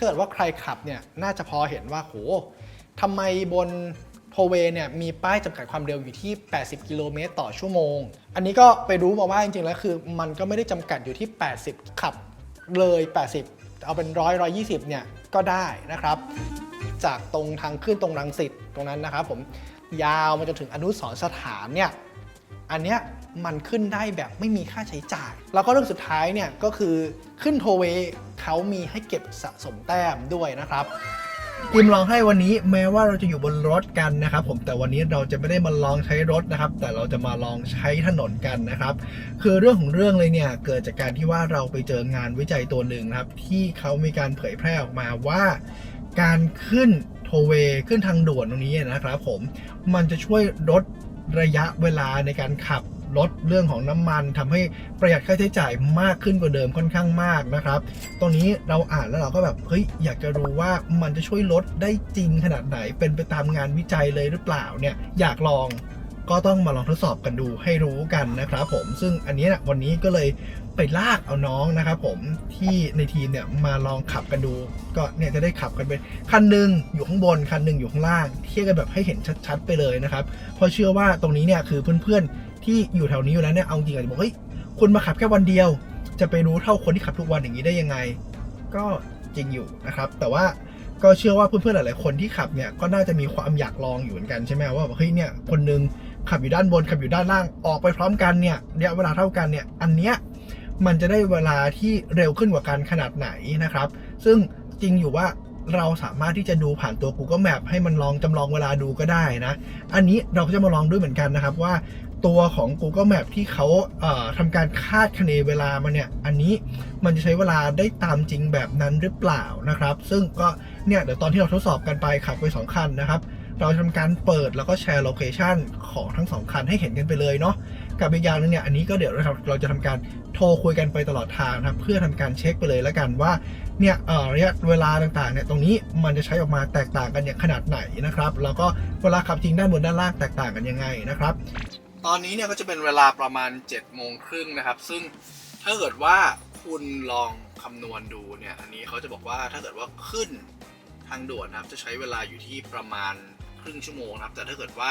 ถ้าเกิดว่าใครขับเนี่ยน่าจะพอเห็นว่าโหทำไมบนโทเวเนี่ยมีป้ายจำกัดความเร็วอยู่ที่ 80 กิโลเมตรต่อชั่วโมง อันนี้ก็ไปรู้มาว่าจริงๆ แล้วคือ มันก็ไม่ได้จำกัดอยู่ที่ 80 ขับเลย 80 เอาเป็นร้อยร้อยยี่สิบเนี่ยก็ได้นะครับ จากตรงทางขึ้นตรงรังสิตตรงนั้นนะครับผมยาวมาจนถึงอนุสรสถานเนี่ยอันเนี้ย มันขึ้นได้แบบไม่มีค่าใช้จ่าย แล้วก็เรื่องสุดท้ายเนี่ยก็คือขึ้นโทเวเขามีให้เก็บสะสมแต้มด้วยนะครับยิมลองให้วันนี้แม้ว่าเราจะอยู่บนรถกันนะครับ ผมแต่วันนี้เราจะไม่ได้มาลองใช้รถนะครับ แต่เราจะมาลองใช้ถนนกันนะครับ คือเรื่องของเรื่องเลยเนี่ยเกิดจากการที่ว่าเราไปเจองานวิจัยตัวหนึ่งครับ ที่เขามีการเผยแพร่ออกมาว่า การขึ้นโทเวขึ้นทางด่วนตรงนี้นะครับ ผมมันจะช่วยลดระยะเวลาในการขับ ลดเรื่องของน้ำมันทำให้ประหยัดค่าใช้จ่ายมากขึ้นกว่าเดิมค่อนข้างมากนะครับ ตรงนี้เราอ่านแล้วเราก็แบบเฮ้ยอยากจะรู้ว่ามันจะช่วยลดได้จริงขนาดไหน เป็นไปตามงานวิจัยเลยหรือเปล่าเนี่ยอยากลองก็ต้องมาลองทดสอบกันดูให้รู้กันนะครับผมซึ่งอันนี้นะวันนี้ก็เลยไปลากเอาน้องนะครับผมที่ในทีมเนี่ยมาลองขับกันดู ก็เนี่ยจะได้ขับกันเป็นคันหนึ่งอยู่ข้างบนคันหนึ่งอยู่ข้างล่าง เทียบกันแบบให้เห็นชัดๆ ไปเลยนะครับเพราะเชื่อว่าตรงนี้เนี่ยคือเพื่อนๆ ที่อยู่แถวนี้อยู่แล้วเนี่ยเอาจริงอาจจะบอกเฮ้ยคุณมาขับแค่วันเดียว จะไปรู้เท่าคนที่ขับทุกวันอย่างนี้ได้ยังไง ก็จริงอยู่นะครับ แต่ว่าก็เชื่อว่าเพื่อนๆหลายๆคนที่ขับเนี่ยก็น่าจะมีความอยากลองอยู่เหมือนกันใช่ไหมว่าเฮ้ยเนี่ยคนนึงขับอยู่ด้านบนขับอยู่ด้านล่างออกไปพร้อมกันเนี่ยระยะเวลาเท่ากันเนี่ยอันเนี้ยมันจะได้เวลาที่เร็วขึ้นกว่ากันขนาดไหนนะครับ ซึ่งจริงอยู่ว่าเราสามารถที่จะดูผ่านตัว Google Map ให้มันลองจำลองเวลาดูก็ได้นะ อันนี้เราก็จะมาลองด้วยเหมือนกันนะครับว่า ตัวของ Google Map ที่เขาเทำการคาดคะเนเวลามาเนี่ย อันนี้มันจะใช้เวลาได้ตามจริงแบบนั้นหรือเปล่านะครับ ซึ่งก็เนี่ยเดี๋ยวตอนที่เราทดสอบกันไปขับไป 2 คันนะครับเราทำการเปิดแล้วก็แชร์โลเคชันของทั้งสองคันให้เห็นกันไปเลยเนาะกับอีกอย่างนึงเนี่ยอันนี้ก็เดี๋ยวเราเราจะทำการโทรคุยกันไปตลอดทางนะครับเพื่อทำการเช็คไปเลยแล้วกันว่าเนี่ยระยะเวลาต่างๆเนี่ยตรงนี้มันจะใช้ออกมาแตกต่างกันอย่างขนาดไหนนะครับ แล้วก็เวลาขับจริงด้านบนด้านล่างแตกต่างกันยังไงนะครับ ตอนนี้เนี่ยก็จะเป็นเวลาประมาณ7จ็ดโมงครึ่งนะครับ ซึ่งถ้าเกิดว่าคุณลองคำนวณดูเนี่ย อันนี้เขาจะบอกว่าถ้าเกิดว่าขึ้นทางด่วนนะครับ จะใช้เวลาอยู่ที่ประมาณครึ่งชั่วโมงนะครับ แต่ถ้าเกิดว่า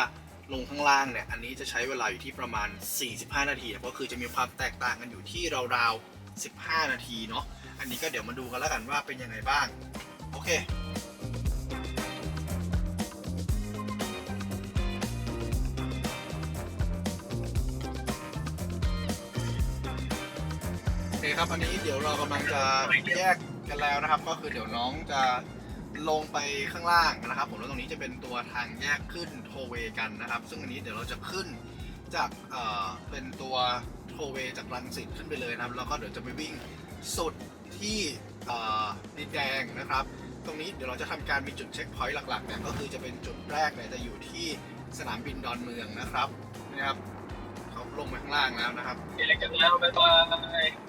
ลงข้างล่างเนี่ย อันนี้จะใช้เวลาอยู่ที่ประมาณ 45 นาทีนะก็คือจะมีความแตกต่างกันอยู่ที่ราวๆ15 นาทีเนาะ อันนี้ก็เดี๋ยวมาดูกันแล้วกันว่าเป็นยังไงบ้าง โอเค ครับ อันนี้เดี๋ยวเรากำลังจะแยกกันแล้วนะครับ ก็คือเดี๋ยวน้องจะลงไปข้างล่างนะครับ ผมแล้วตรงนี้จะเป็นตัวทางแยกขึ้นโทเวกันนะครับ ซึ่งอันนี้เดี๋ยวเราจะขึ้นจากเอ่อเป็นตัวโทเวจากรังสิตขึ้นไปเลยนะครับ แล้วก็เดี๋ยวจะไปวิ่งสุดที่เอ่อดินแดงนะครับ ตรงนี้เดี๋ยวเราจะทำการมีจุดเช็คพอยต์หลักๆเนี่ยก็คือจะเป็นจุดแรกเนี่ยจะอยู่ที่สนามบินดอนเมืองนะครับนะครับเขาลงไปข้างล่างแล้วนะครับ เด็กกันแล้วบ๊ายบาย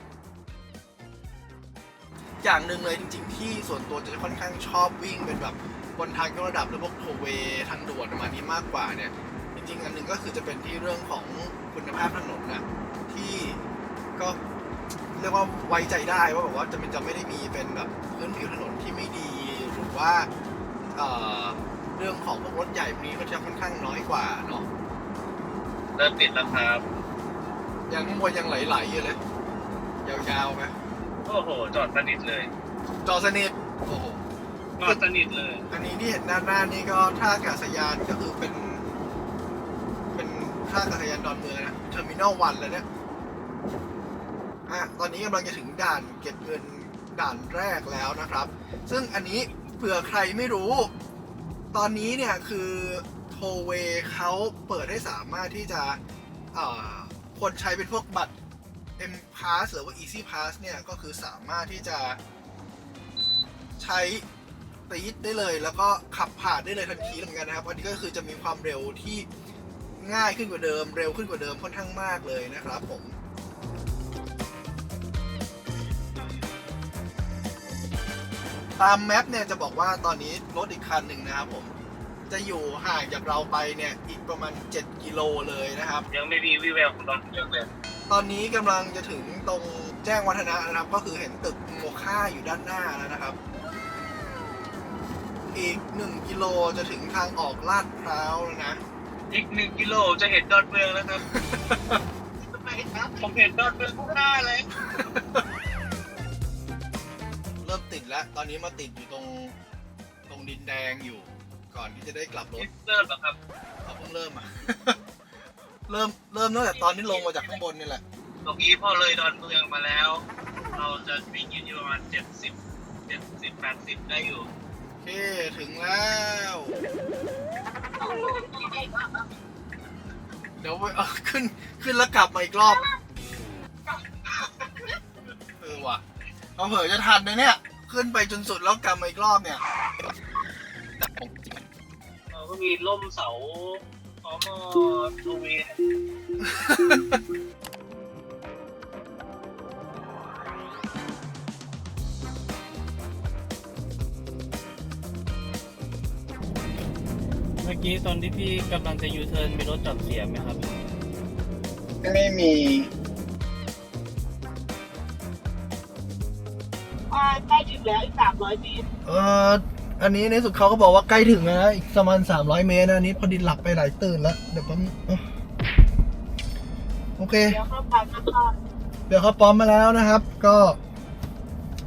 อย่างหนึ่งเลยจริงๆ ที่ส่วนตัวจะค่อนข้างชอบวิ่งเป็นแบบบนทางยกระดับหรือพวกโทเวย์ทางด่วนประมาณนี้มากกว่าเนี่ย จริงๆ อันหนึ่งก็คือจะเป็นที่เรื่องของคุณภาพถนนนะที่ก็เรียกว่าไว้ใจได้ว่าแบบว่าจะมันจะไม่ได้มีเป็นแบบพื้นผิวถนนที่ไม่ดีหรือว่าเอ่อเรื่องของพวกรถใหญ่พวกนี้ก็จะค่อนข้างน้อยกว่าเนาะเริ่มปิดแล้วครับ ยังข้างบนยังไหลๆอยู่เลยยาวๆไหม โอ้โห จอดสนิทเลย จอสนิทโอ้โหจอดสนิทเลย อันนี้ที่เห็นด้านหน้านี่ก็ท่าอากาศยานก็คือเป็น เป็นท่าอากาศยานดอนเมืองนะเทอร์มินอลวันเลยเนี่ยอะตอนนี้กำลังจะถึงด่านเก็บเงินด่านแรกแล้วนะครับ ซึ่งอันนี้เผื่อใครไม่รู้ ตอนนี้เนี่ยคือโทเวเขาเปิดให้สามารถที่จะเอ่อคนใช้เป็นพวกบัตร M Pass หรือว่า Easy Pass เนี่ย ก็คือสามารถที่จะใช้ตีดได้เลย แล้วก็ขับผ่านได้เลยทันทีเหมือนกันนะครับ อันนี้ก็คือจะมีความเร็วที่ง่ายขึ้นกว่าเดิม เร็วขึ้นกว่าเดิมค่อนข้างมากเลยนะครับผมตามแมปเนี่ยจะบอกว่าตอนนี้รถอีกคันหนึ่งนะครับผม จะอยู่ห่างจากเราไปเนี่ยอีกประมาณ 7 กิโลเลยนะครับ ยังไม่มีวิแววของตอนเลือกเลย ตอนนี้กำลังจะถึงตรงแจ้งวัฒนะนะครับ ก็คือเห็นตึกโมค่าอยู่ด้านหน้าแล้วนะครับ อีก1กิโลจะถึงทางออกลาดพร้าวแล้วนะ อีกหนึ่งกิโลจะเห็นดอนเมืองแล้วครับทำไมครับผมเห็นดอนเมืองข้างหน้าเลย เริ่มติดแล้ว ตอนนี้มาติดอยู่ตรงตรงดินแดงอยู่ ก่อนที่จะได้กลับรถนี่เริ่มแล้วครับเราเพิ่งเริ่มอะ เริ่มเริ่มตั้งแต่ตอนที่ลงมาจากข้างบนนี่แหละ ตรงนี้พอเลยดอนเมืองมาแล้ว เราจะวิ่งอยู่ที่ประมาณเจ็ดสิบเจ็ดสิบแปดสิบได้อยู่โอเค ถึงแล้ว เดี๋ยวไปเอาขึ้นขึ้นแล้วกลับมาอีกรอบ เออว่ะเราเผลอจะทันนะเนี่ย ขึ้นไปจนสุดแล้วกลับมาอีกรอบเนี่ย เราก็มีล่มเสา พอมอทูวีเมื่อกี้ตอนที่พี่กำลังจะยูเทิร์นมีรถจอดเสียไหมครับ ไม่มีอ่าใกล้ถึงแล้วอีกสามร้อยเมตร เออ อันนี้ในสุดเขาก็บอกว่าใกล้ถึงแล้วนะอีกประมาณ300เมตรนะอันนี้พอดีหลับไปหลายตื่นแล้ว เดี๋ยวผมโอเค เดี๋ยวเข้าปั๊มนะคะเดี๋ยวเขาปลอมมาแล้วนะครับ ก็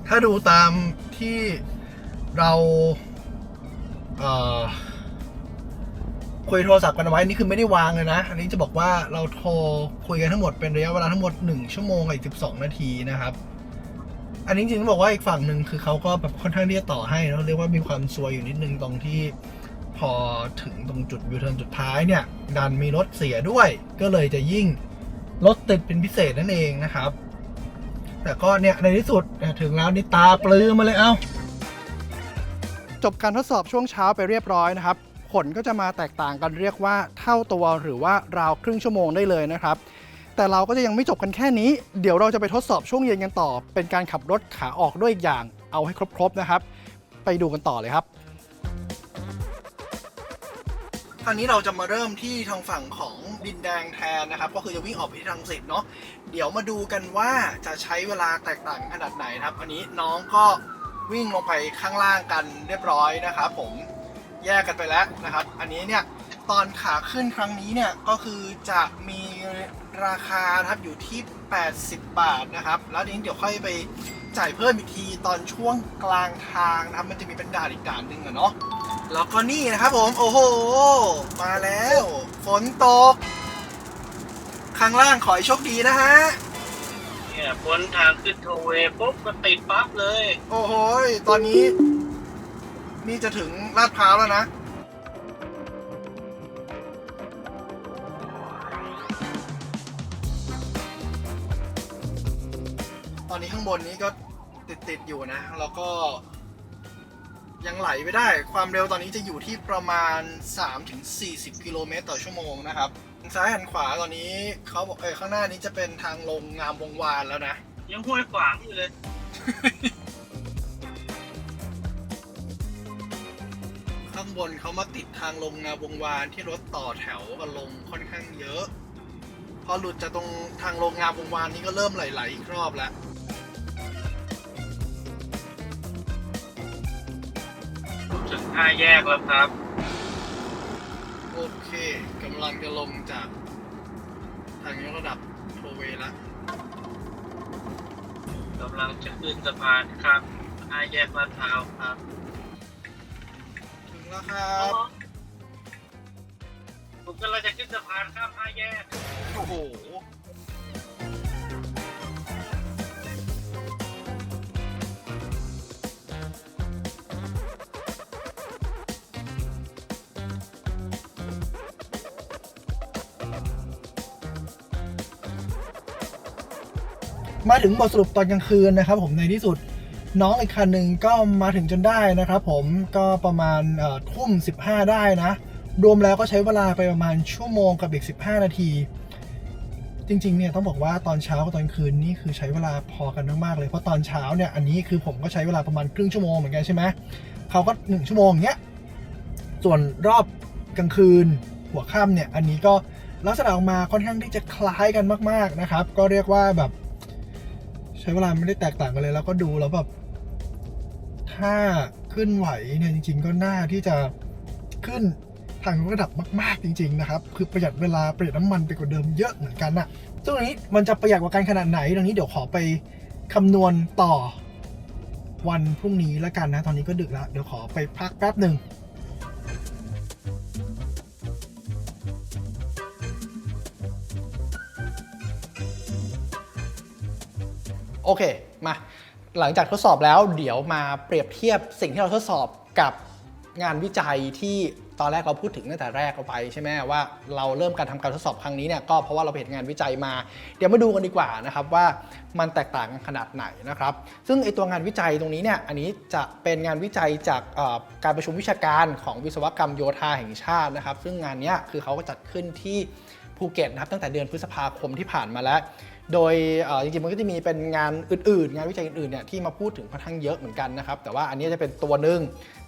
ถ้าดูตามที่เราเอ่อคุยโทรศัพท์กันเอาไว้นี่คือไม่ได้วางเลยนะ อันนี้จะบอกว่าเราโทรคุยกันทั้งหมดเป็นระยะเวลาทั้งหมด 1 ชั่วโมงกับอีก12 นาทีนะครับ อันนี้จริงๆต้องบอกว่าอีกฝั่งหนึ่งคือเขาก็แบบค่อนข้างที่จะต่อให้เนอะเรียกว่ามีความซวยอยู่นิดนึงตรงที่ พอถึงตรงจุดยูเทิร์นจุดท้ายเนี่ย ดันมีรถเสียด้วย ก็เลยจะยิ่งรถติดเป็นพิเศษนั่นเองนะครับ แต่ก็เนี่ยในที่สุดถึงแล้วนี่ตาปลือมาเลยเอ้าจบการทดสอบช่วงเช้าไปเรียบร้อยนะครับ ผลก็จะมาแตกต่างกันเรียกว่าเท่าตัวหรือว่าราวครึ่งชั่วโมงได้เลยนะครับ แต่เราก็จะยังไม่จบกันแค่นี้ เดี๋ยวเราจะไปทดสอบช่วงเย็นกันต่อ เป็นการขับรถขาออกด้วยอีกอย่าง เอาให้ครบๆนะครับ ไปดูกันต่อเลยครับคราวนี้เราจะมาเริ่มที่ทางฝั่งของดินแดงแทนนะครับ ก็คือจะวิ่งออกไปที่ทางสิทธ์เนาะเดี๋ยวมาดูกันว่าจะใช้เวลาแตกต่างขนาดไหนครับ อันนี้น้องก็วิ่งลงไปข้างล่างกันเรียบร้อยนะครับ ผมแยกกันไปแล้วนะครับ อันนี้เนี่ย ตอนขาขึ้นครั้งนี้เนี่ยก็คือจะมีราคานะครับอยู่ที่ 80 บาทนะครับ แล้วนี้เดี๋ยวค่อยไปจ่ายเพิ่มอีกทีตอนช่วงกลางทางนะครับ มันจะมีเป็นด่านอีกด่านหนึ่งอะเนาะแล้วก็นี่นะครับผม โอ้โห มาแล้ว ฝนตก ข้างล่างขอให้โชคดีนะฮะ เนี่ยพ้นทางขึ้นโทเวย์ปุ๊บก็ติดปั๊บเลย โอ้โห ตอนนี้ นี่จะถึงลาดพร้าวแล้วนะ อนนี้ข้างบนนี้ก็ติดติดๆอยู่นะ แล้วก็ ยังไหลไปได้ ความเร็วตอนนี้จะอยู่ที่ประมาณ 3-40 กิโลเมตรต่อชั่วโมงนะครับซ้ายหันขวาตอนนี้เขาบอกเออข้างหน้านี้จะเป็นทางลงงามวงวานแล้วนะ ยังห้วยขวางอยู่เลย ข้างบนเขามาติดทางลงงามวงวานที่รถต่อแถวกันลงค่อนข้างเยอะ พอหลุดจากตรงทางลงงามวงวานนี้ก็เริ่มไหลๆอีกรอบแล้ว ห้าแยกแล้วครับ โอเคกำลังจะลงจากทางยกระดับโทเวย์แล้วกำลังจะขึ้นสะพานครับห้าแยกลาดพร้าวครับ ถึงแล้วครับผมกำลังจะขึ้นสะพานข้ามห้าแยก โอ้โห มาถึงบทสรุปตอนกลางคืนนะครับ ผมในที่สุดน้องอีกคันหนึ่งก็มาถึงจนได้นะครับ ผมก็ประมาณทุ่ม 15 ได้นะ รวมแล้วก็ใช้เวลาไปประมาณชั่วโมงกับอีก 15 นาที จริงๆเนี่ยต้องบอกว่าตอนเช้ากับตอนคืนนี่คือใช้เวลาพอกันมากๆเลยเพราะตอนเช้าเนี่ยอันนี้คือผมก็ใช้เวลาประมาณครึ่งชั่วโมงเหมือนกันใช่ไหมเขาก็หนึ่งชั่วโมงอย่างเงี้ยส่วนรอบกลางคืนหัวค่ำเนี่ยอันนี้ก็ลักษณะออกมาค่อนข้างที่จะคล้ายกันมาก ๆนะครับ ก็เรียกว่าแบบ ใช้เวลาไม่ได้แตกต่างกันเลย แล้วก็ดูแล้วแบบถ้าขึ้นไหวเนี่ยจริง ๆ ก็น่าที่จะขึ้นทางระดับมากๆจริง ๆ นะครับ คือประหยัดเวลาประหยัดน้ำมันไปกว่าเดิมเยอะเหมือนกันนะซึ่งอันนี้มันจะประหยัดกว่ากันขนาดไหนตรงนี้เดี๋ยวขอไปคำนวณต่อวันพรุ่งนี้แล้วกันนะ ตอนนี้ก็ดึกแล้ว เดี๋ยวขอไปพักแป๊บหนึ่ง โอเค มาหลังจากทดสอบแล้วเดี๋ยวมาเปรียบเทียบสิ่งที่เราทดสอบกับงานวิจัยที่ตอนแรกเราพูดถึงตั้งแต่แรกเราไปใช่ไหมว่าเราเริ่มการทำการทดสอบครั้งนี้เนี่ยก็เพราะว่าเราเห็นงานวิจัยมา เดี๋ยวมาดูกันดีกว่านะครับว่ามันแตกต่างกันขนาดไหนนะครับซึ่งไอตัวงานวิจัยตรงนี้เนี่ยอันนี้จะเป็นงานวิจัยจากการประชุมวิชาการของวิศวกรรมโยธาแห่งชาตินะครับ ซึ่งงานเนี้ยคือเขาก็จัดขึ้นที่ภูเก็ตนะครับตั้งแต่เดือนพฤษภาคมที่ผ่านมาแล้ว โดยจริงๆมันก็จะมีเป็นงานอื่นๆ งานวิจัยอื่นๆเนี่ยที่มาพูดถึงค่อนข้างเยอะเหมือนกันนะครับแต่ว่าอันนี้จะเป็นตัวหนึ่ง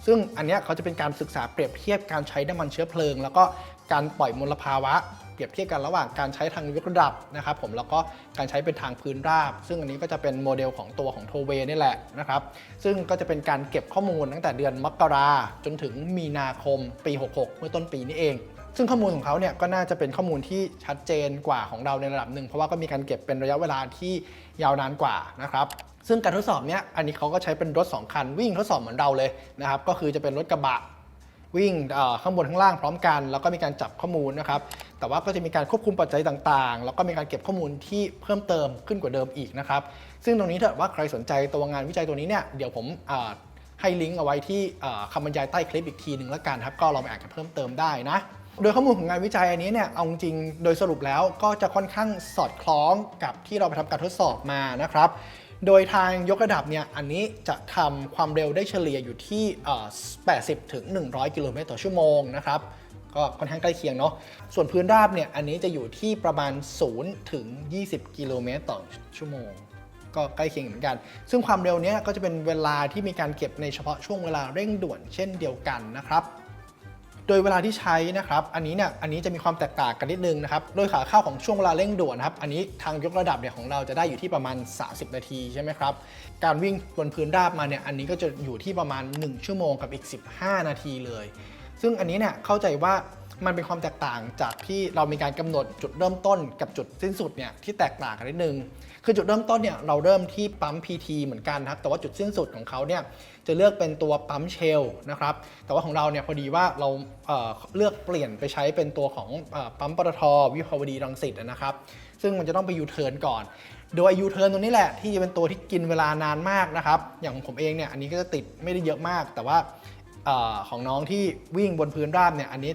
ซึ่งอันนี้เขาจะเป็นการศึกษาเปรียบเทียบการใช้น้ำมันเชื้อเพลิง แล้วก็การปล่อยมลภาวะ เปรียบเทียบกันระหว่างการใช้ทางยกระดับนะครับผมแล้วก็การใช้เป็นทางพื้นราบ ซึ่งอันนี้ก็จะเป็นโมเดลของตัวของโทเวนี่แหละนะครับซึ่งก็จะเป็นการเก็บข้อมูลตั้งแต่เดือนมกราจนถึงมีนาคมปี 66 เมื่อต้นปีนี้เอง ซึ่งข้อมูลของเขาเนี่ยก็น่าจะเป็นข้อมูลที่ชัดเจนกว่าของเราในระดับหนึ่ง เพราะว่าก็มีการเก็บเป็นระยะเวลาที่ยาวนานกว่านะครับซึ่งการทดสอบเนี้ยอันนี้เขาก็ใช้เป็นรถ 2 คัน วิ่งทดสอบเหมือนเราเลยนะครับก็คือจะเป็นรถกระบะวิ่งข้างบนข้างล่างพร้อมกัน แล้วก็มีการจับข้อมูลนะครับ แต่ว่าก็จะมีการควบคุมปัจจัยต่างๆ แล้วก็มีการเก็บข้อมูลที่เพิ่มเติมขึ้นกว่าเดิมอีกนะครับ ซึ่งตรงนี้ถ้าเกิดว่าใครสนใจตัวงานวิจัยตัวนี้เนี่ยเดี๋ยวผมให้ลิงก์เอาไว้ที่คำบรรยายใต้คลิปอีกทีหนึ่งแล้วกันครับ ก็ลองไปอ่านกันเพิ่มเติมได้นะ โดยข้อมูลของงานวิจัยอันนี้เนี่ยเอาจริงโดยสรุปแล้วก็จะค่อนข้างสอดคล้องกับที่เราไปทำการทดสอบมานะครับ โดยทางยกระดับเนี่ยอันนี้จะทำความเร็วได้เฉลี่ยอยู่ที่ 80 ถึง 100 กิโลเมตรต่อชั่วโมงนะครับก็ค่อนข้างใกล้เคียงเนาะ ส่วนพื้นราบเนี่ยอันนี้จะอยู่ที่ประมาณ 0 ถึง 20 กิโลเมตรต่อชั่วโมง ก็ใกล้เคียงเหมือนกัน ซึ่งความเร็วเนี้ยก็จะเป็นเวลาที่มีการเก็บในเฉพาะช่วงเวลาเร่งด่วนเช่นเดียวกันนะครับ โดยเวลาที่ใช้นะครับ อันนี้เนี่ย อันนี้จะมีความแตกต่างกันนิดนึงนะครับ โดยขาเข้าของช่วงเวลาเร่งด่วนนะครับ อันนี้ทางยกระดับเนี่ยของเราจะได้อยู่ที่ประมาณ 30 นาทีใช่ไหมครับ การวิ่งบนพื้นราบมาเนี่ย อันนี้ก็จะอยู่ที่ประมาณ 1 ชั่วโมงกับอีก 15 นาทีเลย ซึ่งอันนี้เนี่ยเข้าใจว่ามันเป็นความแตกต่างจากที่เรามีการกำหนดจุดเริ่มต้นกับจุดสิ้นสุดเนี่ยที่แตกต่างกันนิดนึง คือจุดเริ่มต้นเนี่ยเราเริ่มที่ปั๊ม PT เหมือนกันครับแต่ว่าจุดสิ้นสุดของเขาเนี่ยจะเลือกเป็นตัวปั๊มเชลนะครับแต่ว่าของเราเนี่ยพอดีว่าเราเเลือกเปลี่ยนไปใช้เป็นตัวของอปั๊มปตทวิภาวดีรังสิตนะครับ ซึ่งมันจะต้องไปยูเทิร์นก่อน โดยยูเทิร์นตัวนี้แหละที่จะเป็นตัวที่กินเวลานานมากนะครับ อย่างผมเองเนี่ยอันนี้ก็จะติดไม่ได้เยอะมาก แต่ว่าออของน้องที่วิ่งบนพื้นราบเนี่ยอันนี้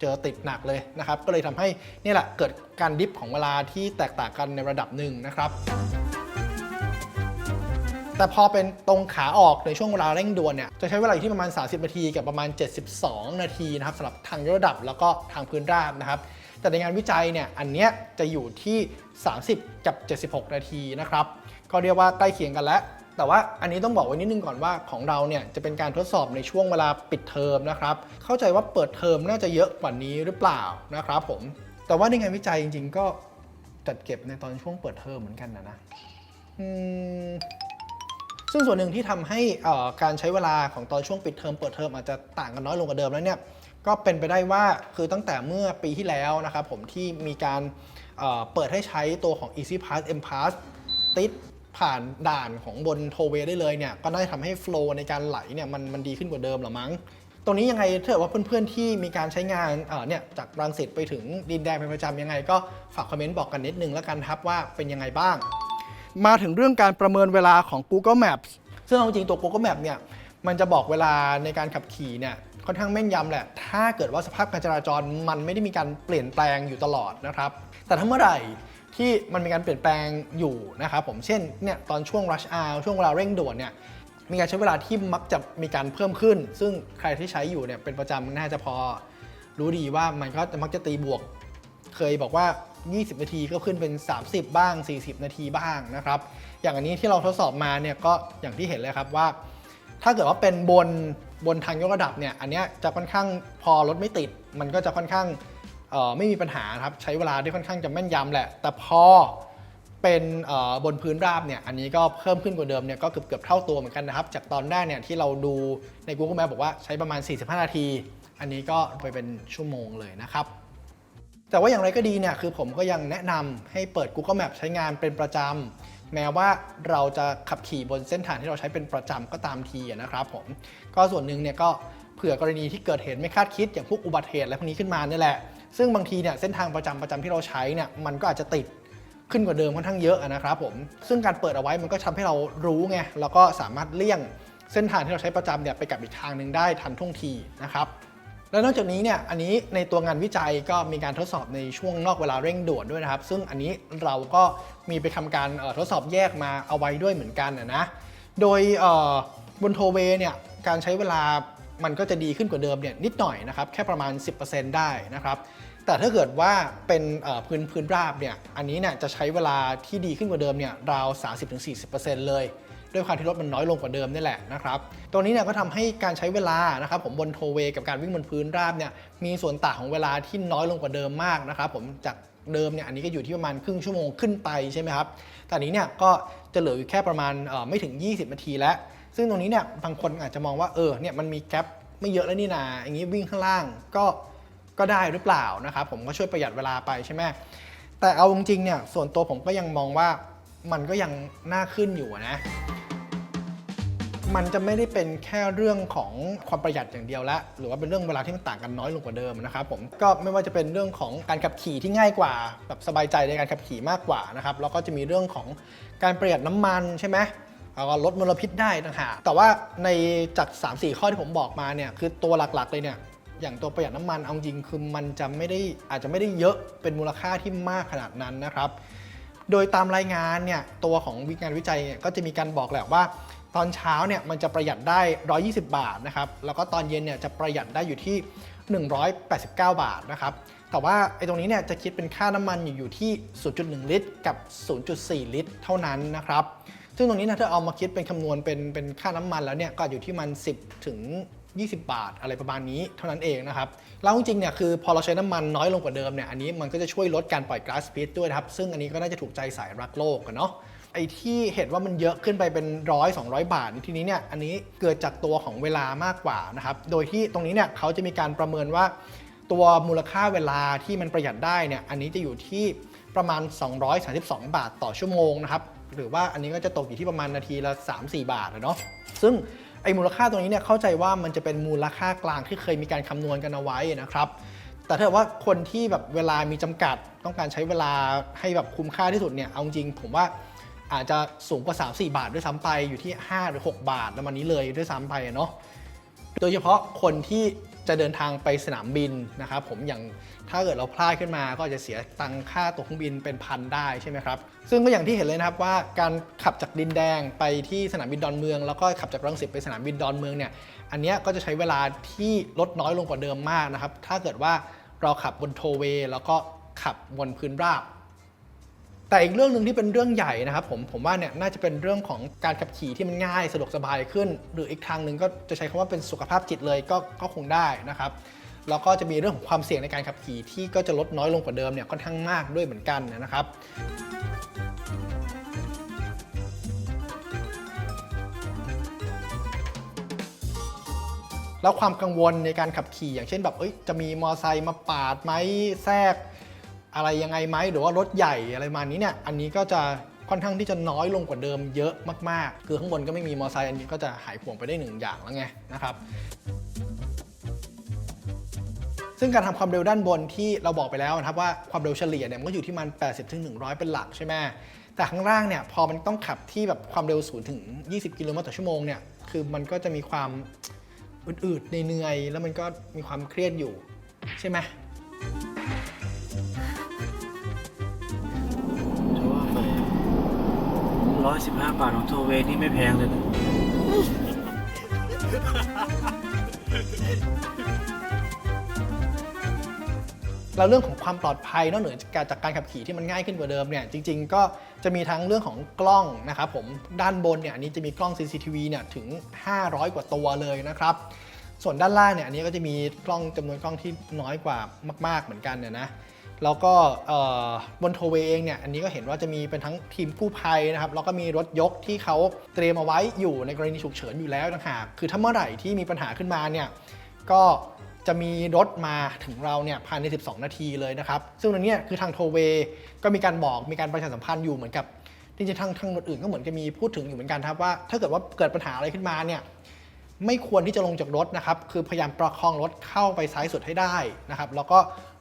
เจอติดหนักเลยนะครับ ก็เลยทำให้นี่แหละเกิด การดิฟของเวลาที่แตกต่างกันในระดับหนึ่งนะครับ แต่พอเป็นตรงขาออกในช่วงเวลาเร่งด่วนเนี่ยจะใช้เวลาอยู่ที่ประมาณ 30 นาทีกับประมาณ 72 นาทีนะครับสำหรับทางยกระดับแล้วก็ทางพื้นราบนะครับ แต่ในงานวิจัยเนี่ยอันเนี้ยจะอยู่ที่ 30 กับ 76 นาทีนะครับก็เรียกว่าใกล้เคียงกันแล้วแต่ว่าอันนี้ต้องบอกไว้นิดนึงก่อนว่าของเราเนี่ยจะเป็นการทดสอบในช่วงเวลาปิดเทอมนะครับ เข้าใจว่าเปิดเทอมน่าจะเยอะกว่านี้หรือเปล่านะครับผม แต่ว่าในงานวิจัยจริง ๆ ก็จัดเก็บในตอนช่วงเปิดเทอมเหมือนกันนะนะอืมซึ่งส่วนหนึ่งที่ทำให้การใช้เวลาของตอนช่วงปิดเทอมเปิดเทอมอาจจะต่างกันน้อยลงกว่าเดิมแล้วเนี่ยก็เป็นไปได้ว่าคือตั้งแต่เมื่อปีที่แล้วนะครับผมที่มีการเอ่อเปิดให้ใช้ตัวของ Easy Pass M Pass ติดผ่านด่านของบนโทเวได้เลยเนี่ยก็น่าจะทำให้โฟล์ในการไหลเนี่ยมันมันดีขึ้นกว่าเดิมหรอมั้ง ตรงนี้ยังไงถ้าเกิดว่าเพื่อนๆที่มีการใช้งานเอ่อเนี่ยจากรังสิตไปถึงดินแดงเป็นประจำยังไง ก็ฝากคอมเมนต์บอกกันนิดนึงแล้วกันครับว่าเป็นยังไงบ้าง มาถึงเรื่องการประเมินเวลาของ Google Maps ซึ่งจริงๆตัว Google Map เนี่ยมันจะบอกเวลาในการขับขี่เนี่ยค่อนข้างแม่นยำแหละ ถ้าเกิดว่าสภาพการจราจรมันไม่ได้มีการเปลี่ยนแปลงอยู่ตลอดนะครับ แต่ถ้าเมื่อไหร่ที่มันมีการเปลี่ยนแปลงอยู่นะครับผม เช่นเนี่ยตอนช่วง rush hour ช่วงเวลาเร่งด่วนเนี่ย มีการใช้เวลาที่มักจะมีการเพิ่มขึ้น ซึ่งใครที่ใช้อยู่เนี่ยเป็นประจำน่าจะพอรู้ดีว่ามันก็จะมักจะตีบวก เคยบอกว่า 20 นาทีก็ขึ้นเป็น 30 บ้าง 40 นาทีบ้างนะครับ อย่างอันนี้ที่เราทดสอบมาเนี่ยก็อย่างที่เห็นเลยครับว่า ถ้าเกิดว่าเป็นบนบนทางยกระดับเนี่ยอันเนี้ยจะค่อนข้างพอรถไม่ติด มันก็จะค่อนข้างไม่มีปัญหาครับใช้เวลาได้ค่อนข้างจะแม่นยำแหละ แต่พอ เป็นบนพื้นราบเนี่ยอันนี้ก็เพิ่มขึ้นกว่าเดิมเนี่ยก็เกือบเกือบเท่าตัวเหมือนกันนะครับ จากตอนแรกเนี่ยที่เราดูใน Google Map บอกว่าใช้ประมาณ 45 นาที อันนี้ก็ไปเป็นชั่วโมงเลยนะครับ แต่ว่าอย่างไรก็ดีเนี่ยคือผมก็ยังแนะนำให้เปิด Google Map ใช้งานเป็นประจำแม้ว่าเราจะขับขี่บนเส้นทางที่เราใช้เป็นประจำก็ตามทีนะครับผมก็ส่วนหนึ่งเนี่ยก็เผื่อกรณีที่เกิดเหตุไม่คาดคิดอย่างพวกอุบัติเหตุอะไรพวกนี้ขึ้นมาเนี่ยแหละซึ่งบางทีเนี่ยเส้นทางประจำประจำที่เราใช้เนี่ยมันก็อาจจะติด ขึ้นกว่าเดิมค่อนข้างเยอะนะครับผมซึ่งการเปิดเอาไว้มันก็ทำให้เรารู้ไงแล้วก็สามารถเลี่ยงเส้นทางที่เราใช้ประจำเนี่ยไปกับอีกทางหนึ่งได้ทันท่วงทีนะครับและนอกจากนี้เนี่ยอันนี้ในตัวงานวิจัยก็มีการทดสอบในช่วงนอกเวลาเร่งด่วนด้วยนะครับ ซึ่งอันนี้เราก็มีไปทำการทดสอบแยกมาเอาไว้ด้วยเหมือนกันนะโดยบนโทเวเนี่ยการใช้เวลามันก็จะดีขึ้นกว่าเดิมเนี่ยนิดหน่อยนะครับแค่ประมาณ 10%ได้นะครับ แต่ถ้าเกิดว่าเป็นพื้นพื้นราบเนี่ยอันนี้เนี่ยจะใช้เวลาที่ดีขึ้นกว่าเดิมเนี่ยราว 30-40%เลย ด้วยความที่รถมันน้อยลงกว่าเดิมนี่แหละนะครับตัวนี้เนี่ยก็ทำให้การใช้เวลานะครับผมบนโทเวกับการวิ่งบนพื้นราบเนี่ยมีส่วนต่างของเวลาที่น้อยลงกว่าเดิมมากนะครับผมจากเดิมเนี่ยอันนี้ก็อยู่ที่ประมาณครึ่งชั่วโมงขึ้นไปใช่ไหมครับแต่อันนี้เนี่ยก็จะเหลืออยู่แค่ประมาณไม่ถึง 20 นาทีแล้ว ซึ่งตรงนี้เนี่ยบางคนอาจจะมองว่าเออเนี่ยมันมีแกลบไม่เยอะแล้วนี่นาอย่างนี้วิ่งข้างล่างก็ ก็ได้หรือเปล่านะครับผมก็ช่วยประหยัดเวลาไปใช่ไหมแต่เอาจริงๆเนี่ยส่วนตัวผมก็ยังมองว่ามันก็ยังน่าขึ้นอยู่นะ มันจะไม่ได้เป็นแค่เรื่องของความประหยัดอย่างเดียวละหรือว่าเป็นเรื่องเวลาที่มันต่างกันน้อยลงกว่าเดิมนะครับผมก็ไม่ว่าจะเป็นเรื่องของการขับขี่ที่ง่ายกว่าแบบสบายใจในการขับขี่มากกว่านะครับแล้วก็จะมีเรื่องของการประหยัดน้ำมันใช่ไหมแล้วก็ลดมลพิษได้ต่างหากแต่ว่าในจาก 3-4 ข้อที่ผมบอกมาเนี่ยคือตัวหลักๆเลยเนี่ย อย่างตัวประหยัดน้ำมันเอาจริงคือมันจะไม่ได้อาจจะไม่ได้เยอะเป็นมูลค่าที่มากขนาดนั้นนะครับ โดยตามรายงานเนี่ยตัวของวิงานวิจัยเนี่ยก็จะมีการบอกแหละว่า ตอนเช้าเนี่ยมันจะประหยัดได้ 120 บาทนะครับแล้วก็ตอนเย็นเนี่ยจะประหยัดได้อยู่ที่ 189 บาทนะครับแต่ว่าไอ้ตรงนี้เนี่ยจะคิดเป็นค่าน้ำมันอยู่ที่ 0.1 ลิตร กับ 0.4 ลิตร เท่านั้นนะครับซึ่งตรงนี้นะถ้าเอามาคิดเป็นคำนวณเป็นเป็นค่าน้ำมันแล้วเนี่ยก็อยู่ที่มัน 10 ถึง 20 บาท อะไรประมาณนี้เท่านั้นเองนะครับแล้วจริงๆเนี่ยคือพอเราใช้น้ำมันน้อยลงกว่าเดิมเนี่ยอันนี้มันก็จะช่วยลดการปล่อยก๊าซพิษด้วยครับ ซึ่งอันนี้ก็น่าจะถูกใจสายรักโลกกันเนาะไอ้ที่เห็นว่ามันเยอะขึ้นไปเป็นร้อย200บาททีนี้เนี่ยอันนี้เกิดจากตัวของเวลามากกว่านะครับโดยที่ตรงนี้เนี่ยเขาจะมีการประเมินว่า ตัวมูลค่าเวลาที่มันประหยัดได้เนี่ยอันนี้จะอยู่ที่ประมาณ 232 บาทต่อชั่วโมงนะครับหรือว่าอันนี้ก็จะตกอยู่ที่ประมาณนาทีละ 3-4 บาทอะเนาะซึ่ง ไอ้มูลค่าตรงนี้เนี่ยเข้าใจว่ามันจะเป็นมูลค่ากลางที่เคยมีการคำนวณกันเอาไว้นะครับแต่ถ้าเกิดว่าคนที่แบบเวลามีจำกัดต้องการใช้เวลาให้แบบคุ้มค่าที่สุดเนี่ยเอาจริงผมว่าอาจจะสูงกว่า 3-4 บาทด้วยซ้ำไปอยู่ที่ 5 หรือ 6 บาทประมาณนี้เลยด้วยซ้ำไปเนาะโดยเฉพาะคนที่จะเดินทางไปสนามบินนะครับผมอย่าง ถ้าเกิดเราพลาดขึ้นมาก็จะเสียตังค่าตั๋วเครื่องบินเป็นพันได้ใช่ไหมครับ ซึ่งก็อย่างที่เห็นเลยนะครับว่าการขับจากดินแดงไปที่สนามบินดอนเมือง แล้วก็ขับจากรังสิตไปสนามบินดอนเมืองเนี่ย อันนี้ก็จะใช้เวลาที่ลดน้อยลงกว่าเดิมมากนะครับ ถ้าเกิดว่าเราขับบนโทเวย์แล้วก็ขับบนพื้นราบแต่อีกเรื่องหนึ่งที่เป็นเรื่องใหญ่นะครับผมผมว่าเนี่ยน่าจะเป็นเรื่องของการขับขี่ที่มันง่ายสะดวกสบายขึ้น หรืออีกทางหนึ่งก็จะใช้คำว่าเป็นสุขภาพจิตเลยก็ก็คงได้นะครับ แล้วก็จะมีเรื่องของความเสี่ยงในการขับขี่ที่ก็จะลดน้อยลงกว่าเดิมเนี่ยค่อนข้างมากด้วยเหมือนกันนะครับแล้วความกังวลในการขับขี่อย่างเช่นแบบเอ้ยจะมีมอไซค์มาปาดไหมแทรก อะไรยังไงไหมหรือว่ารถใหญ่อะไรมานี้เนี่ยอันนี้ก็จะค่อนข้างที่จะน้อยลงกว่าเดิมเยอะมากๆ คือข้างบนก็ไม่มีมอเตอร์ไซค์อันนี้ก็จะหายห่วงไปได้หนึ่งอย่างแล้วไงนะครับ ซึ่งการทำความเร็วด้านบนที่เราบอกไปแล้วนะครับว่าความเร็วเฉลี่ยเนี่ยมันก็อยู่ที่มัน 80ถึง100 เป็นหลักใช่ไหมแต่ข้างล่างเนี่ยพอมันต้องขับที่แบบความเร็ว0ถึง 20 กิโลเมตรต่อชั่วโมงเนี่ยคือมันก็จะมีความอืดๆเหนื่อยๆแล้วมันก็มีความเครียดอยู่ใช่ไหมจะว่าไปร้อยสิบห้าบาทของโทเวนี่ไม่แพงเลยนะ แล้วเรื่องของความปลอดภัยนอกเหนือจากจากการขับขี่ที่มันง่ายขึ้นกว่าเดิมเนี่ยจริง ๆ ก็จะมีทั้งเรื่องของกล้องนะครับผมด้านบนเนี่ยอันนี้จะมีกล้อง CCTV เนี่ยถึง 500 กว่าตัวเลยนะครับส่วนด้านล่างเนี่ยอันนี้ก็จะมีกล้องจำนวนกล้องที่น้อยกว่ามาก ๆเหมือนกันเนี่ยนะแล้วก็บนโทเวย์เองเนี่ยอันนี้ก็เห็นว่าจะมีเป็นทั้งทีมกู้ภัยนะครับแล้วก็มีรถยกที่เขาเตรียมเอาไว้อยู่ในกรณีฉุกเฉินอยู่แล้วต่างหากคือถ้าเมื่อไหร่ที่มีปัญหาขึ้นมาเนี่ยก็ จะมีรถมาถึงเราเนี่ยภายใน 12 นาทีเลยนะครับ ซึ่งตรงนี้คือทางโทเวก็มีการบอกมีการประชาสัมพันธ์อยู่เหมือนกับจริงๆทางทางรถอื่นก็เหมือนจะมีพูดถึงอยู่เหมือนกันครับว่าถ้าเกิดว่าเกิดปัญหาอะไรขึ้นมาเนี่ยไม่ควรที่จะลงจากรถนะครับ คือพยายามประคองรถเข้าไปซ้ายสุดให้ได้นะครับ แล้วก็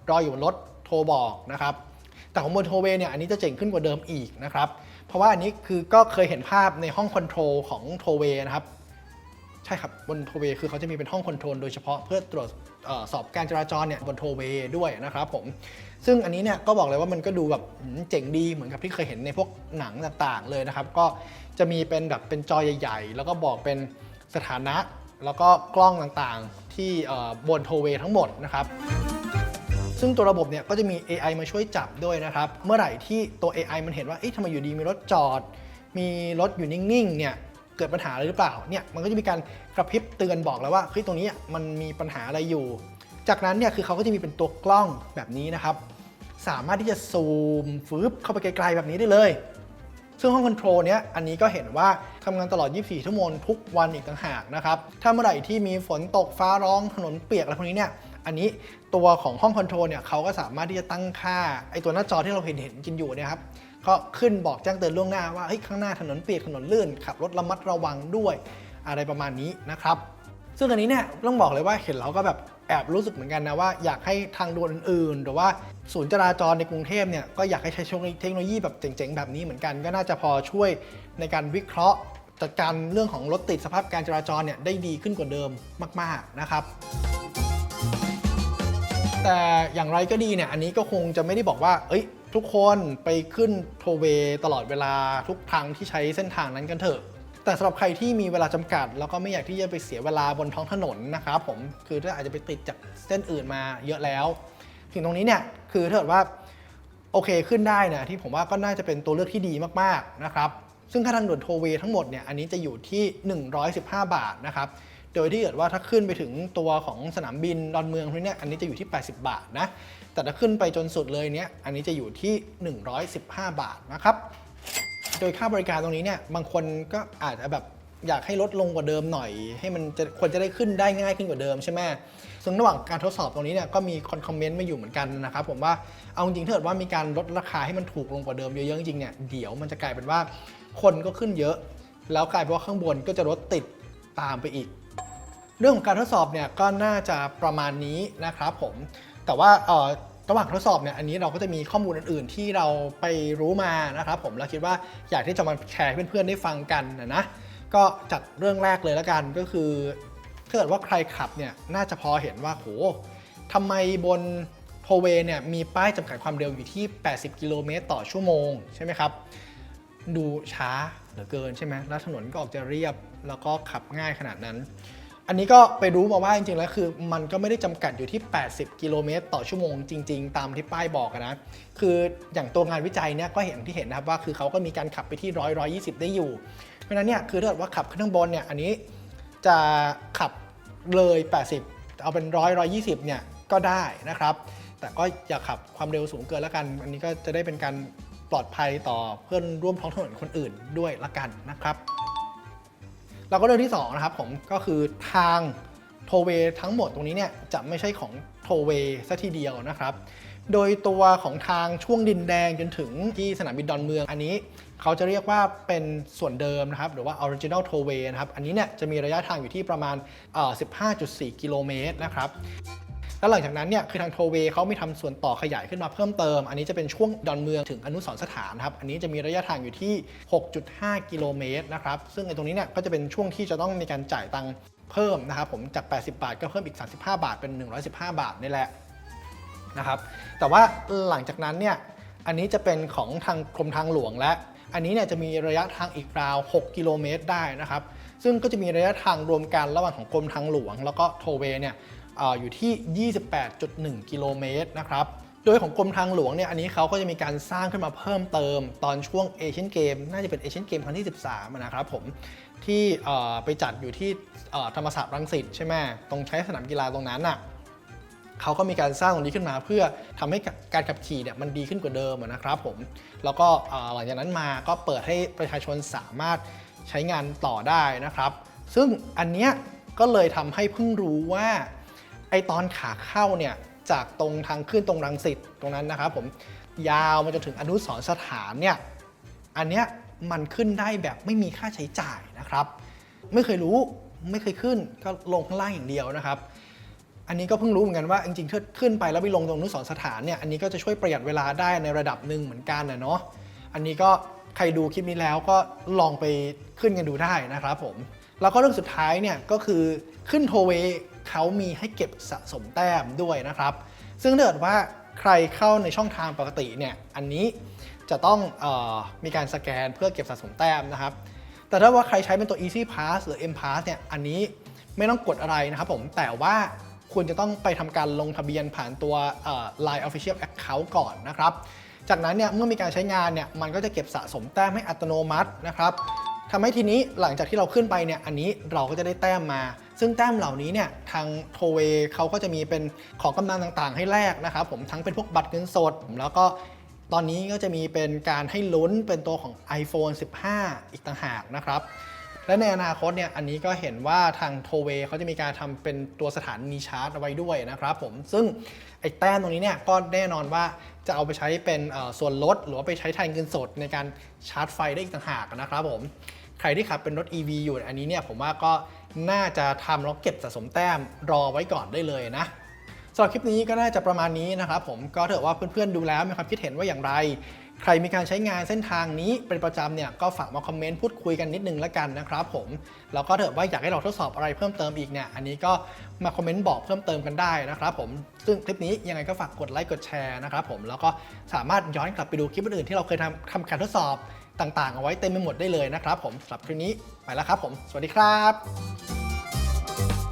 รออยู่บนรถโทรบอกนะครับ แต่ของบนโทเวเนี่ยอันนี้จะเจ๋งขึ้นกว่าเดิมอีกนะครับ เพราะว่าอันนี้คือก็เคยเห็นภาพในห้องคอนโทรลของโทเวนะครับ ใช่ครับบนโทเวคือเขาจะมีเป็นห้องคอนโทรลโดยเฉพาะเพื่อตรวจสอบการจราจรเนี่ยบนโทเวด้วยนะครับผมซึ่งอันนี้เนี่ยก็บอกเลยว่ามันก็ดูแบบเจ๋งดีเหมือนกับที่เคยเห็นในพวกหนังต่างๆเลยนะครับ ก็จะมีเป็นแบบเป็นจอใหญ่ ๆ แล้วก็บอกเป็นสถานะ แล้วก็กล้องต่างๆที่บนโทเวทั้งหมดนะครับซึ่งตัวระบบเนี่ยก็จะมี AI มาช่วยจับด้วยนะครับ เมื่อไหร่ที่ตัว AI มันเห็นว่า เอ๊ะทำไมอยู่ดีมีรถจอด มีรถอยู่นิ่ง ๆ เนี่ย กิดปัญหาอะไรหรือเปล่าเนี่ยมันก็จะมีการกระพริบเตือนบอกแล้วว่าเฮ้ยตรงนี้มันมีปัญหาอะไรอยู่ จากนั้นเนี่ยคือเขาก็จะมีเป็นตัวกล้องแบบนี้นะครับ สามารถที่จะซูมฟืบเข้าไปไกลๆแบบนี้ได้เลย ซึ่งห้องคอนโทรลเนี้ยอันนี้ก็เห็นว่าทำงานตลอด 24 ชั่วโมงทุกวันอีกต่างหากนะครับถ้าเมื่อไหร่ที่มีฝนตกฟ้าร้องถนนเปียกอะไรพวกนี้เนี่ยอันนี้ตัวของห้องคอนโทรลเนี่ยเขาก็สามารถที่จะตั้งค่าไอตัวหน้าจอที่เราเห็นเห็นกันอยู่เนี่ยครับ ก็ขึ้นบอกแจ้งเตือนล่วงหน้าว่าเฮ้ยข้างหน้าถนนเปียกถนนลื่น ขับรถระมัดระวังด้วยอะไรประมาณนี้นะครับ ซึ่งอันนี้เนี่ยต้องบอกเลยว่าเห็นแล้วก็แบบแอบรู้สึกเหมือนกันนะว่าอยากให้ทางด่วนอื่นๆ หรือว่าศูนย์จราจรในกรุงเทพเนี่ยก็อยากให้ใช้เทคโนโลยีแบบเจ๋งๆ แบบนี้เหมือนกันก็น่าจะพอช่วยในการวิเคราะห์จัดการเรื่องของรถติดสภาพการจราจรเนี่ยได้ดีขึ้นกว่าเดิมมาก ๆนะครับ แต่อย่างไรก็ดีเนี่ย อันนี้ก็คงจะไม่ได้บอกว่า เอ้ย ทุกคนไปขึ้นโทเวย์ตลอดเวลาทุกครั้งที่ใช้เส้นทางนั้นกันเถอะ แต่สำหรับใครที่มีเวลาจำกัด แล้วก็ไม่อยากที่จะไปเสียเวลาบนท้องถนนนะครับผม คือถ้าอาจจะไปติดจากเส้นอื่นมาเยอะแล้วถึงตรงนี้เนี่ย คือถ้าเกิดว่าโอเคขึ้นได้เนี่ยที่ผมว่าก็น่าจะเป็นตัวเลือกที่ดีมากๆนะครับ ซึ่งค่าทางด่วนโทเวย์ทั้งหมดเนี่ย อันนี้จะอยู่ที่ 115 บาทนะครับ โดยที่เกิดว่าถ้าขึ้นไปถึงตัวของสนามบินดอนเมืองพวกเนี้ยอันนี้จะอยู่ที่ 80 บาทนะ แต่ถ้าขึ้นไปจนสุดเลยเนี่ยอันนี้จะอยู่ที่ 115 บาทนะครับ โดยค่าบริการตรงนี้เนี่ยบางคนก็อาจจะแบบอยากให้ลดลงกว่าเดิมหน่อย ให้มันจะควรจะได้ขึ้นได้ง่ายขึ้นกว่าเดิมใช่ไหมซึ่งระหว่างการทดสอบตรงนี้เนี่ยก็มีคนคอมเมนต์มาอยู่เหมือนกันนะครับผมว่าเอาจริงๆถ้าเกิดว่ามีการลดราคาให้มันถูกลงกว่าเดิมเยอะๆจริงเนี่ยเดี๋ยวมันจะกลายเป็นว่าคนก็ขึ้นเยอะ แล้วกลายเป็นว่าข้างบนก็จะรถติดตามไปอีก เรื่องของการทดสอบเนี่ยก็น่าจะประมาณนี้นะครับผม แต่ว่าระหว่างทดสอบเนี่ยอันนี้เราก็จะมีข้อมูลอื่น ๆ ที่เราไปรู้มานะครับผมแล้วคิดว่าอยากที่จะมาแชร์เพื่อนๆได้ฟังกันนะนะก็จากเรื่องแรกเลยแล้วกันก็คือถ้าเกิดว่าใครขับเนี่ยน่าจะพอเห็นว่าโหทำไมบนโทเวยเนี่ยมีป้ายจำกัดความเร็วอยู่ที่ 80 กิโลเมตรต่อชั่วโมงใช่ไหมครับ ดูช้าเหลือเกินใช่ไหมแล้วถนนก็ออกจะเรียบแล้วก็ขับง่ายขนาดนั้น อันนี้ก็ไปรู้มาว่าจริงๆ แล้วคือ มันก็ไม่ได้จำกัดอยู่ที่ 80 กิโลเมตรต่อชั่วโมงจริง ๆ ตามที่ป้ายบอกนะ คืออย่างตัวงานวิจัยเนี่ยก็เห็นที่เห็นนะครับว่าคือเขาก็มีการขับไปที่ร้อยร้อยี่สิบได้อยู่ เพราะฉะนั้นเนี่ยคือถ้าเกิดว่าขับขึ้นข้างบนเนี่ยอันนี้จะขับเลย 80 เอาเป็นร้อยร้อยี่สิบเนี่ยก็ได้นะครับ แต่ก็อย่าขับความเร็วสูงเกินแล้วกัน อันนี้ก็จะได้เป็นการปลอดภัยต่อเพื่อนร่วมท้องถนนคนอื่นด้วยละกันนะครับ แล้วก็เรื่องที่2นะครับผมก็คือทางโทเวทั้งหมดตรงนี้เนี่ยจะไม่ใช่ของโทเวซะทีเดียวนะครับ โดยตัวของทางช่วงดินแดงจนถึงที่สนามบินดอนเมือง อันนี้เขาจะเรียกว่าเป็นส่วนเดิมนะครับ หรือว่า original tollway นะครับ อันนี้เนี่ยจะมีระยะทางอยู่ที่ประมาณ 15.4 กิโลเมตรนะครับ แล้วหลังจากนั้นเนี่ยคือทางโทเวเขาไมีทำส่วนต่อขยายขึ้นมาเพิ่มเติม อันนี้จะเป็นช่วงดอนเมืองถึงอนุสรสถานครับ อันนี้จะมีระยะทางอยู่ที่ 6.5 กิโลเมตรนะครับ ซึ่งไอ้ตรงนี้เนี่ยก็จะเป็นช่วงที่จะต้องมีการจ่ายตังค์เพิ่มนะครับผมจาก 80 บาทก็เพิ่มอีก 35 บาทเป็น 115 บาทนี่แหละนะครับ แต่ว่าหลังจากนั้นเนี่ย อันนี้จะเป็นของทางกรมทางหลวงและอันนี้เนี่ยจะมีระยะทางอีกราว 6 กิโลเมตรได้นะครับ ซึ่งก็จะมีระยะทางรวมกันระหว่างของกรมทางหลวง แล้วก็โทเวเนี่ย อยู่ที่ 28.1 กิโลเมตรนะครับ โดยของกรมทางหลวงเนี่ยอันนี้เขาก็จะมีการสร้างขึ้นมาเพิ่มเติมตอนช่วงเอเชียนเกมน่าจะเป็นเอเชียนเกมครั้งที่ 13 นะครับผมที่ไปจัดอยู่ที่ธรรมศาสตร์รังสิตใช่ไหมตรงใช้สนามกีฬาตรงนั้นอะเขาก็มีการสร้างตรงนี้ขึ้นมาเพื่อทำให้การขับขี่เนี่ยมันดีขึ้นกว่าเดิมนะครับผม แล้วก็หลังจากนั้นมาก็เปิดให้ประชาชนสามารถใช้งานต่อได้นะครับ ซึ่งอันเนี้ยก็เลยทำให้เพิ่งรู้ว่า ไอตอนขาเข้าเนี่ยจากตรงทางขึ้นตรงรังสิตตรงนั้นนะครับผมยาวมาจนถึงอนุสรสถานเนี่ยอันเนี้ยมันขึ้นได้แบบไม่มีค่าใช้จ่ายนะครับ ไม่เคยรู้ไม่เคยขึ้นก็ลงข้างล่างอย่างเดียวนะครับ อันนี้ก็เพิ่งรู้เหมือนกันว่าจริงๆถ้าขึ้นไปแล้วไปลงตรงอนุสรสถานเนี่ยอันนี้ก็จะช่วยประหยัดเวลาได้ในระดับหนึ่งเหมือนกันนะเนาะอันนี้ก็ใครดูคลิปนี้แล้วก็ลองไปขึ้นกันดูได้นะครับผมแล้วก็เรื่องสุดท้ายเนี่ยก็คือขึ้นโทเว เขามีให้เก็บสะสมแต้มด้วยนะครับ ซึ่งถ้าเกิดว่าใครเข้าในช่องทางปกติเนี่ยอันนี้จะต้องออมีการสแกนเพื่อเก็บสะสมแต้มนะครับ แต่ถ้าว่าใครใช้เป็นตัว Easy Pass หรือ M Pass เนี่ยอันนี้ไม่ต้องกดอะไรนะครับผมแต่ว่าคุณจะต้องไปทำการลงทะเบียนผ่านตัว Line Official Account ก่อนนะครับ จากนั้นเนี่ยเมื่อมีการใช้งานเนี่ยมันก็จะเก็บสะสมแต้มให้อัตโนมัตินะครับ ทำให้ทีนี้หลังจากที่เราขึ้นไปเนี่ยอันนี้เราก็จะได้แต้มมา ซึ่งแต้มเหล่านี้เนี่ยทางโทเวเขาก็จะมีเป็นของกำนันต่างๆ ให้แลกนะครับผมทั้งเป็นพวกบัตรเงินสด แล้วก็ตอนนี้ก็จะมีเป็นการให้ลุ้นเป็นตัวของ iPhone 15 อีกต่างหากนะครับและในอนาคตเนี่ยอันนี้ก็เห็นว่าทางโทเวเขาจะมีการทำเป็นตัวสถานีชาร์จเอาไว้ด้วยนะครับผมซึ่งไอ้แต้มตรงนี้เนี่ยก็แน่นอนว่าจะเอาไปใช้เป็นส่วนลด หรือว่าไปใช้แทนเงินสดในการชาร์จไฟได้อีกต่างหากนะครับผม ใครที่ขับเป็นรถ EV อยู่อันนี้เนี่ยผมว่าก็น่าจะทำแล้วเก็บสะสมแต้มรอไว้ก่อนได้เลยนะสำหรับคลิปนี้ก็น่าจะประมาณนี้นะครับผมก็เถอว่าเพื่อนๆดูแล้วมีความคิดเห็นว่าอย่างไร ใครมีการใช้งานเส้นทางนี้เป็นประจำเนี่ยก็ฝากมาคอมเมนต์พูดคุยกันนิดนึงแล้วกันนะครับผมแล้วก็เถอะว่าอยากให้เราทดสอบอะไรเพิ่มเติมอีกเนี่ยอันนี้ก็มาคอมเมนต์บอกเพิ่มเติมกันได้นะครับผมซึ่งคลิปนี้ยังไงก็ฝากกดไลค์กดแชร์นะครับผมแล้วก็สามารถย้อนกลับไปดูคลิปอื่นๆที่เราเคยทำทำการทดสอบ ต่างๆ เอาไว้เต็มไปหมดได้เลยนะครับผมสำหรับคลิปนี้ไปแล้วครับผม สวัสดีครับ